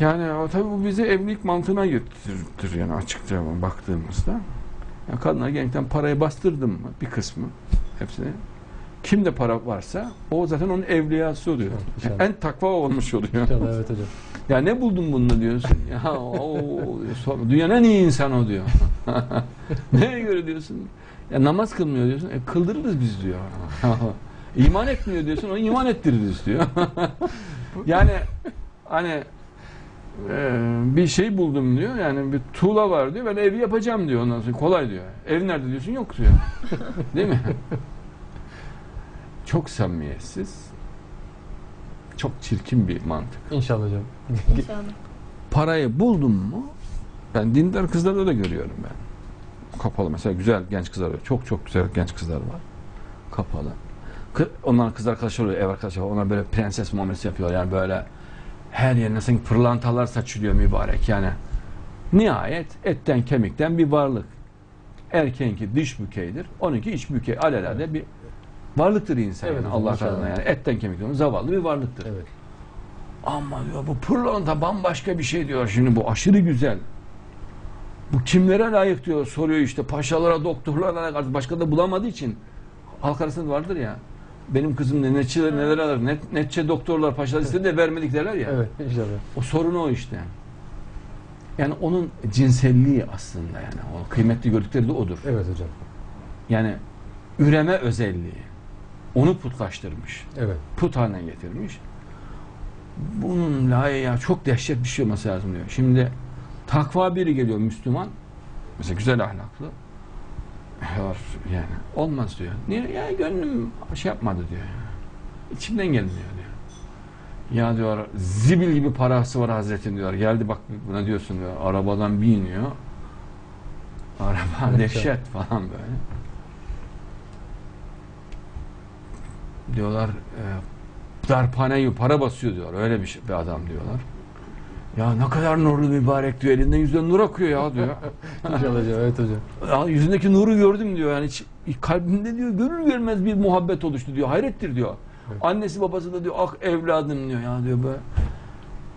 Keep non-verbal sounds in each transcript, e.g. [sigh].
Yani o tabii bu bizi evlilik mantığına götürür yani açıkça baktığımızda. Yani kadınlar gençten parayı bastırdım mı bir kısmı hepsini. Kimde para varsa o zaten onun evliyası oluyor. İnşallah. en takva olmuş oluyor. İnşallah evet hocam. Ya ne buldun bununla diyorsun. Ya o, dünyanın en iyi insan o diyor. [laughs] Neye göre diyorsun? Ya namaz kılmıyor diyorsun. E, kıldırırız biz diyor. [laughs] iman etmiyor diyorsun. Onu iman ettiririz diyor. [laughs] yani hani e, bir şey buldum diyor. Yani bir tuğla var diyor. Ben evi yapacağım diyor. Ondan sonra kolay diyor. Ev nerede diyorsun? Yok diyor. [laughs] Değil mi? Çok samimiyetsiz. Çok çirkin bir mantık İnşallah hocam. İnşallah. parayı buldum mu ben dindar kızlarda da görüyorum ben. Kapalı mesela güzel genç kızlar var. Çok çok güzel genç kızlar var. Kapalı. Onların kız arkadaşları oluyor, ev arkadaşları var. Onlar böyle prenses muamelesi yapıyorlar. Yani böyle her yerine sanki pırlantalar saçılıyor mübarek yani. Nihayet etten kemikten bir varlık. Erkeğinki dış bükeydir. Onunki iç bükey. Alelade bir varlıktır insan. Evet yani. Allah katında yani. Etten kemikten zavallı bir varlıktır. Evet. Ama diyor bu pırlanta bambaşka bir şey diyor şimdi bu aşırı güzel. Bu kimlere layık diyor soruyor işte paşalara doktorlara başka da bulamadığı için halk arasında vardır ya benim kızım ne netçe neler alır net, netçe doktorlar paşalar istedi de vermedik derler ya. Evet inşallah. O sorun o işte. Yani onun cinselliği aslında yani o kıymetli gördükleri de odur. Evet hocam. Yani üreme özelliği. Onu putlaştırmış Evet. put haline getirmiş. Bunun ya çok dehşet bir şey olması lazım diyor. Şimdi takva biri geliyor Müslüman. Mesela güzel ahlaklı. Var yani olmaz diyor. Niye? Ya gönlüm şey yapmadı diyor. İçimden gelmiyor diyor. Ya diyor zibil gibi parası var Hazretin diyor. Geldi bak buna diyorsun diyor. Arabadan bir iniyor. Araba dehşet falan böyle. Diyorlar e, darphane gibi para basıyor diyor. Öyle bir, şey, bir adam diyorlar. Ya ne kadar nurlu mübarek diyor. Elinden yüzünden nur akıyor ya diyor. [laughs] İnşallah hocam. Evet hocam. Ya yüzündeki nuru gördüm diyor. Yani hiç, kalbimde diyor görür görmez bir muhabbet oluştu diyor. Hayrettir diyor. Evet. Annesi babası da diyor ah evladım diyor ya diyor böyle.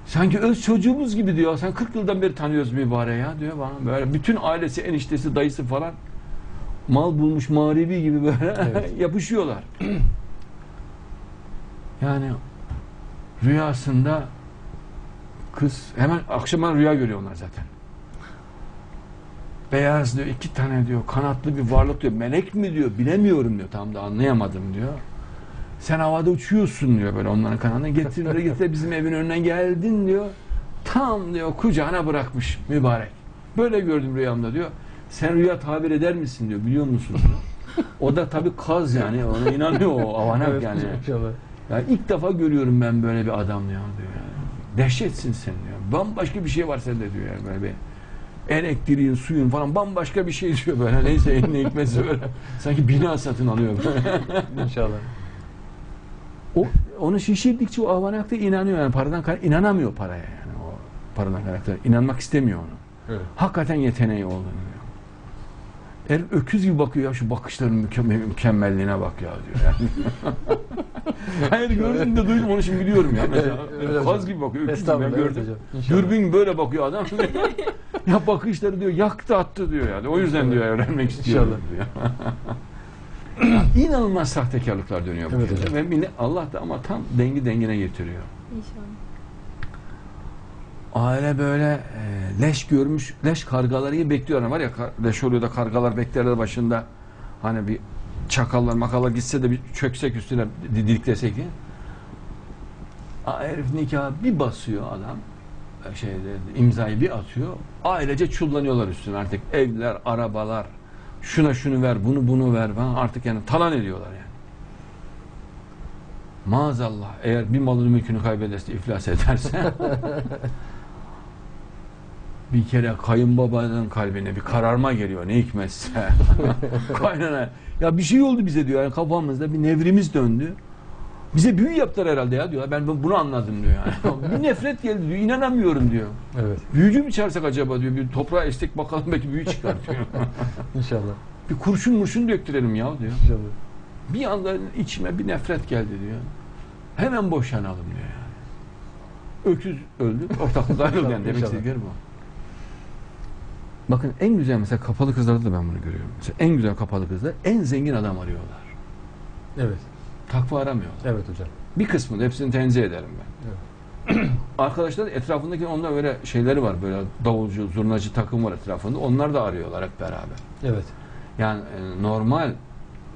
Sanki öz çocuğumuz gibi diyor. Sen 40 yıldan beri tanıyoruz mübarek ya diyor bana. Böyle bütün ailesi, eniştesi, dayısı falan mal bulmuş manevi gibi böyle [laughs] Evet. yapışıyorlar. [clears throat] yani rüyasında kız hemen akşama rüya görüyor onlar zaten. Beyaz diyor iki tane diyor kanatlı bir varlık diyor. Melek mi diyor bilemiyorum diyor. Tam da anlayamadım diyor. Sen havada uçuyorsun diyor böyle onların kanadına. Getir getir bizim evin önüne geldin diyor. Tam diyor kucağına bırakmış mübarek. Böyle gördüm rüyamda diyor. Sen rüya tabir eder misin diyor biliyor musun diyor. O da tabii kaz yani ona inanıyor o avanak Evet yani. Yani ilk defa görüyorum ben böyle bir adam ya diyor. Yani. Dehşetsin sen diyor. Bambaşka bir şey var sende diyor yani böyle bir elektriğin, suyun falan bambaşka bir şey diyor böyle. [laughs] Neyse eline hikmetse böyle. Sanki bina satın alıyor böyle. [laughs] İnşallah. O, onu şişirdikçe o avanakta inanıyor yani paradan inanamıyor paraya yani o paradan kaynaklı. İnanmak istemiyor onu. Evet. Hakikaten yeteneği olduğunu diyor. Er öküz gibi bakıyor ya şu bakışların mükemmel, mükemmelliğine bak ya diyor yani. [laughs] [laughs] Hayır gördüm de duydum onu şimdi biliyorum ya mesela. Evet, Kaz gibi bakıyor öküz gibi ben gördüm. Dürbün böyle bakıyor adam. ya bakışları diyor yaktı attı diyor yani. O yüzden diyor öğrenmek istiyorum diyor. [laughs] İnanılmaz sahtekarlıklar dönüyor bu Evet hocam. Ve millet- Allah da ama tam dengi dengine getiriyor. İnşallah. Aile böyle e, leş görmüş, leş kargaları gibi bekliyorlar. Var ya kar- leş oluyor da kargalar beklerler başında. Hani bir çakallar makallar gitse de bir çöksek üstüne didiklesek diye. Aa, herif nikah bir basıyor adam. e, Şeyde, imzayı bir atıyor. Ailece çullanıyorlar üstüne artık. Evler, arabalar. Şuna şunu ver, bunu bunu ver falan. Artık yani talan ediyorlar yani. Maazallah eğer bir malını mülkünü kaybederse, iflas ederse [laughs] bir kere kayınbabanın kalbine bir kararma geliyor ne hikmetse. [laughs] Kaynana. Ya bir şey oldu bize diyor yani kafamızda bir nevrimiz döndü. Bize büyü yaptılar herhalde ya diyor. Ben bunu anladım diyor yani. [laughs] bir nefret geldi diyor. İnanamıyorum diyor. Evet. Büyücü mü çağırsak acaba diyor. Bir toprağa estek bakalım belki büyü çıkar diyor. [laughs] İnşallah. bir kurşun murşun döktürelim ya diyor. İnşallah. Bir anda içime bir nefret geldi diyor. Hemen boşanalım diyor yani. Öküz öldü. Ortaklık ayrıldı yani. Demek istedikleri bu. Bakın en güzel mesela kapalı kızlarda da ben bunu görüyorum. Mesela en güzel kapalı kızlar en zengin adam arıyorlar. Evet. Takva aramıyorlar. Evet hocam. Bir kısmını hepsini tenzih ederim ben. [clears throat] Arkadaşlar etrafındaki onda böyle şeyleri var. Böyle davulcu, zurnacı takım var etrafında. Onlar da arıyorlar hep beraber. Evet. Yani e, normal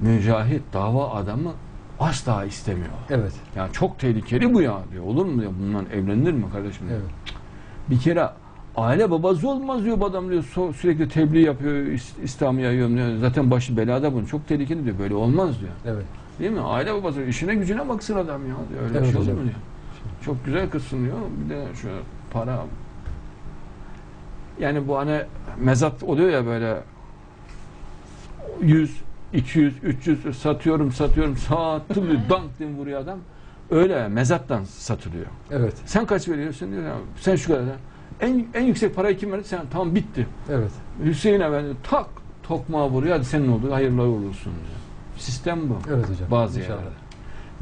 mücahit dava adamı asla istemiyor. Evet. Yani çok tehlikeli bu ya diyor. Olur mu diyor. Bundan evlenilir mi kardeşim? diyor. Evet. Bir kere aile babası olmaz diyor bu adam diyor. Sürekli tebliğ yapıyor, is- İslam'ı yayıyor diyor. Zaten başı belada bunun. Çok tehlikeli diyor. Böyle olmaz diyor. Evet. Değil mi? Aile babası işine gücüne baksın adam ya diyor. Öyle Evet şey olur mu diyor. Çok güzel kızsın diyor. Bir de şu para. Yani bu hani mezat oluyor ya böyle 100, 200, 300 satıyorum satıyorum sattım diyor. [laughs] Dank diye vuruyor adam. Öyle mezattan satılıyor. Evet. Sen kaç veriyorsun diyor ya. Sen şu kadar. En, en yüksek parayı kim verdi? Sen tamam bitti. Evet. Hüseyin Efendi tak tokmağı vuruyor. Hadi senin oldu. Hayırlı olsun diyor. Sistem bu. Evet hocam. Bazı İnşallah. yerlerde.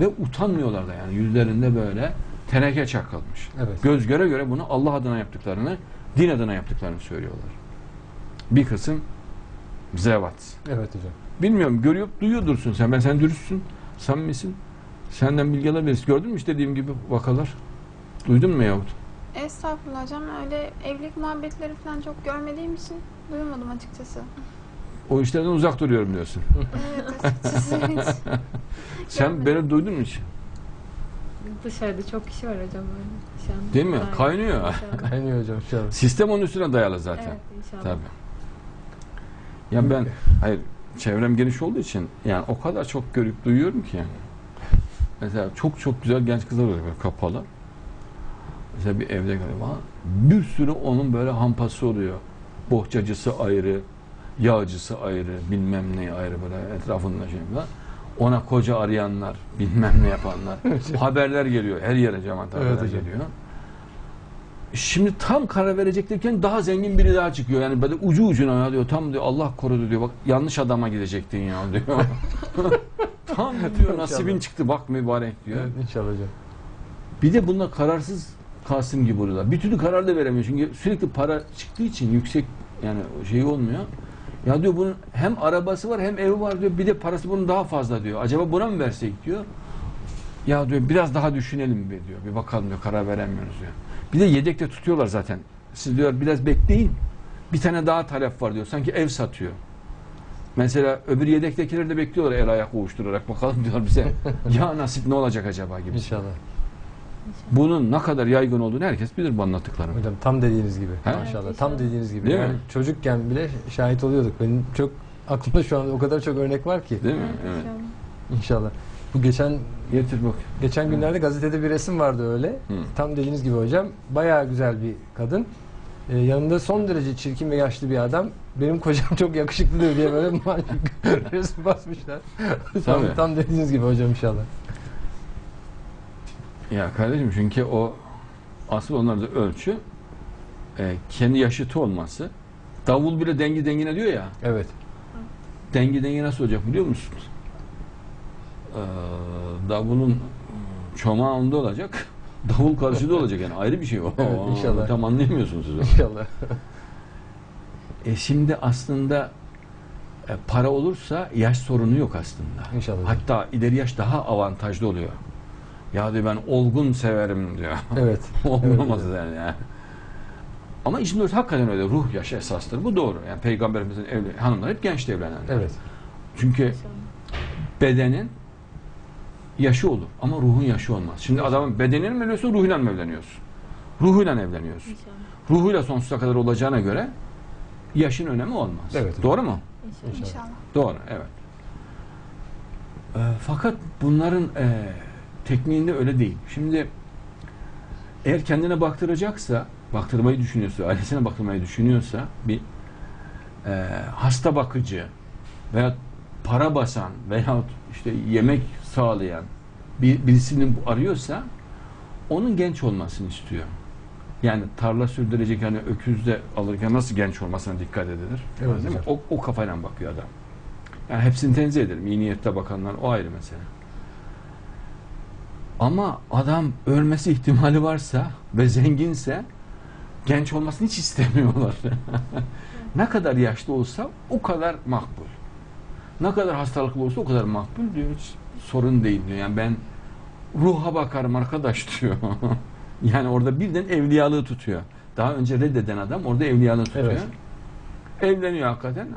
Ve utanmıyorlar da yani yüzlerinde böyle teneke çakılmış. Evet. Göz göre göre bunu Allah adına yaptıklarını, din adına yaptıklarını söylüyorlar. Bir kısım zevat. Evet hocam. Bilmiyorum görüyor, duyuyordursun sen. Ben sen dürüstsün, samimisin. Senden bilgi alabiliriz. Gördün mü işte dediğim gibi vakalar? Duydun mu yahut? Estağfurullah hocam öyle evlilik muhabbetleri falan çok görmediğim için duymadım açıkçası. O işlerden uzak duruyorum diyorsun. Evet [laughs] açıkçası hiç. Sen beni duydun mu hiç? Dışarıda çok kişi var hocam öyle şu an. Değil mi? Aynen. Kaynıyor. İnşallah. Kaynıyor hocam inşallah. Sistem onun üstüne dayalı zaten. Evet inşallah. Tabii. Ya ben hayır çevrem geniş olduğu için yani o kadar çok görüp duyuyorum ki yani. Mesela çok çok güzel genç kızlar oluyor böyle kapalı. Mesela bir evde galiba bir sürü onun böyle hampası oluyor. Bohçacısı ayrı, yağcısı ayrı, bilmem ne ayrı böyle etrafında şey var. Ona koca arayanlar, [laughs] bilmem ne yapanlar. haberler geliyor. Her yere cemaat haberler Evet hocam. geliyor. Şimdi tam karar vereceklerken daha zengin biri daha çıkıyor. Yani böyle ucu ucuna ya diyor. Tam diyor Allah korudu diyor. Bak yanlış adama gidecektin ya diyor. [laughs] tam diyor nasibin çıktı bak mübarek diyor. Evet inşallah hocam. Bir de bunlar kararsız Kasım gibi oluyorlar. Bir türlü karar da veremiyor. Çünkü sürekli para çıktığı için yüksek yani şey olmuyor. Ya diyor bunun hem arabası var hem evi var diyor. Bir de parası bunun daha fazla diyor. Acaba buna mı versek diyor. Ya diyor biraz daha düşünelim bir diyor. Bir bakalım diyor karar veremiyoruz diyor. Bir de yedekte tutuyorlar zaten. Siz diyor biraz bekleyin. Bir tane daha talep var diyor. Sanki ev satıyor. Mesela öbür yedektekileri de bekliyorlar el ayak ovuşturarak. Bakalım diyor bize [laughs] ya nasip ne olacak acaba gibi. İnşallah. Bunun ne kadar yaygın olduğunu herkes bilir bu anlattıklarım. Hocam tam dediğiniz gibi. He? Maşallah. Tam dediğiniz gibi. Değil yani mi? çocukken bile şahit oluyorduk. Benim çok aklımda şu an o kadar çok örnek var ki. Değil mi? Evet, inşallah. İnşallah. Bu geçen Getir bak. geçen günlerde gazetede bir resim vardı öyle. Hı. Tam dediğiniz gibi hocam. Bayağı güzel bir kadın. Ee, yanında son derece çirkin ve yaşlı bir adam. Benim kocam çok yakışıklıdır diye böyle [laughs] resim basmışlar. tam, tam dediğiniz gibi hocam inşallah. Ya kardeşim çünkü o asıl onlarda ölçü e, kendi yaşıtı olması. Davul bile dengi dengine diyor ya. Evet. Dengi dengi nasıl olacak biliyor musunuz? Ee, davulun çomağı onda olacak. [laughs] Davul karşıda olacak yani ayrı bir şey o. [laughs] Evet, inşallah. Tam anlayamıyorsunuz siz onu. İnşallah. E şimdi aslında e, para olursa yaş sorunu yok aslında. İnşallah. Hatta ileri yaş daha avantajlı oluyor. Ya diyor ben olgun severim diyor. [laughs] Evet. [laughs] Olmaz Evet, yani. ya. Ama işin doğrusu hakikaten öyle. Ruh yaş esastır. Bu doğru. Yani peygamberimizin evli, hanımlar hep genç evlenenler. Evet. Çünkü bedenin yaşı olur ama ruhun yaşı olmaz. Şimdi adamın bedenini mi evleniyorsun, ruhuyla mı evleniyorsun? Ruhuyla evleniyorsun. İnşallah. Ruhuyla sonsuza kadar olacağına göre yaşın önemi olmaz. Evet. Doğru mu? İnşallah. İnşallah. İnşallah. Doğru, evet. Ee, fakat bunların e, tekniğinde öyle değil. Şimdi eğer kendine baktıracaksa, baktırmayı düşünüyorsa, ailesine baktırmayı düşünüyorsa bir e, hasta bakıcı veya para basan veya işte yemek sağlayan bir, birisini arıyorsa onun genç olmasını istiyor. Yani tarla sürdürecek hani öküzde alırken nasıl genç olmasına dikkat edilir. Evet Değil mi? O, o kafayla bakıyor adam. Yani hepsini tenzih ederim. İyi niyette bakanlar o ayrı mesele. Ama adam ölmesi ihtimali varsa ve zenginse genç olmasını hiç istemiyorlar. [laughs] ne kadar yaşlı olsa o kadar makbul. Ne kadar hastalıklı olsa o kadar makbul diyor. Hiç sorun değil diyor. Yani ben ruha bakarım arkadaş diyor. [laughs] yani orada birden evliyalığı tutuyor. Daha önce reddeden adam orada evliyalığı tutuyor. Evet. Evleniyor hakikaten.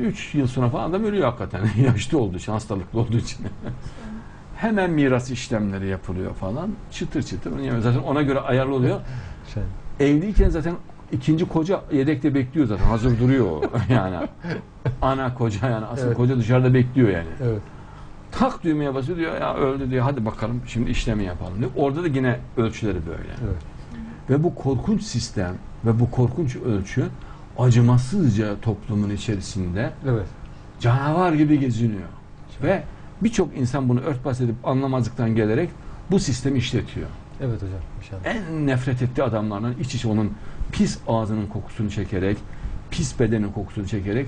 3 yıl sonra falan adam ölüyor hakikaten. [laughs] Yaşlı olduğu için, hastalıklı olduğu için. Hemen miras işlemleri yapılıyor falan. Çıtır çıtır. Zaten ona göre ayarlı oluyor. Şey, Evliyken zaten ikinci koca yedekte bekliyor zaten. Hazır duruyor [laughs] yani. Ana koca yani. Asıl Evet. koca dışarıda bekliyor yani. evet. Tak düğmeye basıyor diyor ya öldü diyor. Hadi bakalım şimdi işlemi yapalım diyor. Orada da yine ölçüleri böyle. Evet. Ve bu korkunç sistem ve bu korkunç ölçü acımasızca toplumun içerisinde Evet. canavar gibi geziniyor. Ve birçok insan bunu örtbas edip anlamazlıktan gelerek bu sistemi işletiyor. Evet hocam inşallah. En nefret ettiği adamlardan iç içe onun pis ağzının kokusunu çekerek, pis bedenin kokusunu çekerek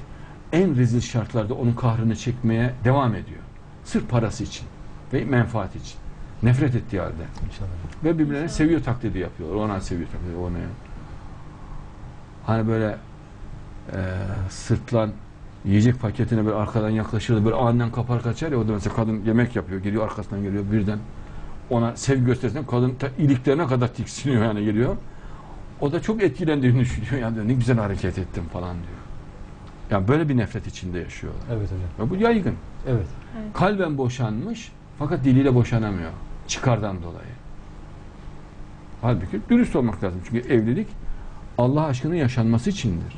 en rezil şartlarda onun kahrını çekmeye devam ediyor. Sırf parası için ve menfaat için. Nefret ettiği halde. İnşallah. Ve birbirlerini seviyor taklidi yapıyorlar. Ona seviyor taklidi, ona. Hani böyle e, sırtlan yiyecek paketine böyle arkadan yaklaşır böyle aniden kapar kaçar ya o da mesela kadın yemek yapıyor geliyor arkasından geliyor birden ona sevgi gösterirsen kadın ta iliklerine kadar tiksiniyor yani geliyor. O da çok etkilendiğini [laughs] düşünüyor yani diyor, ne güzel hareket ettim falan diyor. Yani böyle bir nefret içinde yaşıyorlar. Evet hocam. Ve bu yaygın. Evet. Kalben boşanmış fakat diliyle boşanamıyor. Çıkardan dolayı. Halbuki dürüst olmak lazım. Çünkü evlilik Allah aşkının yaşanması içindir.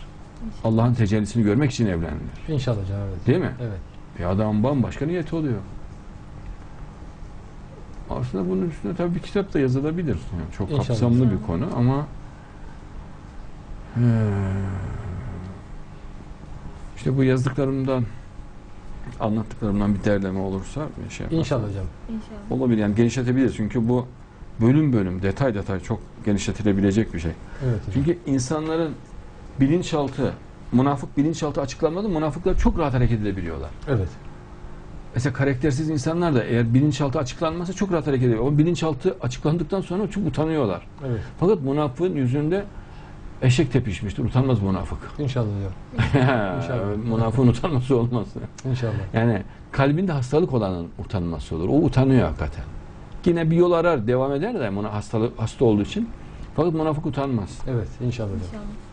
Allah'ın tecellisini görmek için evlenilir. İnşallah hocam evet. Değil mi? Evet. Bir adam bambaşka niyeti oluyor. Aslında bunun üstüne tabii bir kitap da yazılabilir. Yani çok İnşallah. kapsamlı bir konu ama eee, işte bu yazdıklarımdan anlattıklarımdan bir derleme olursa bir şey İnşallah hocam. İnşallah. Olabilir yani genişletebilir çünkü bu bölüm bölüm detay detay çok genişletilebilecek bir şey. Evet hocam. Çünkü insanların bilinçaltı münafık bilinçaltı açıklanmadı münafıklar çok rahat hareket edebiliyorlar. Evet. Mesela karaktersiz insanlar da eğer bilinçaltı açıklanmazsa çok rahat hareket ediyor. O bilinçaltı açıklandıktan sonra çok utanıyorlar. Evet. Fakat münafığın yüzünde eşek tepişmiştir. Utanmaz münafık. İnşallah hocam. [laughs] İnşallah. Münafığın utanması olmaz. İnşallah. Yani kalbinde hastalık olanın utanması olur. O utanıyor hakikaten. Yine bir yol arar, devam eder de hastalık hasta olduğu için. Fakat münafık utanmaz. Evet inşallah. İnşallah.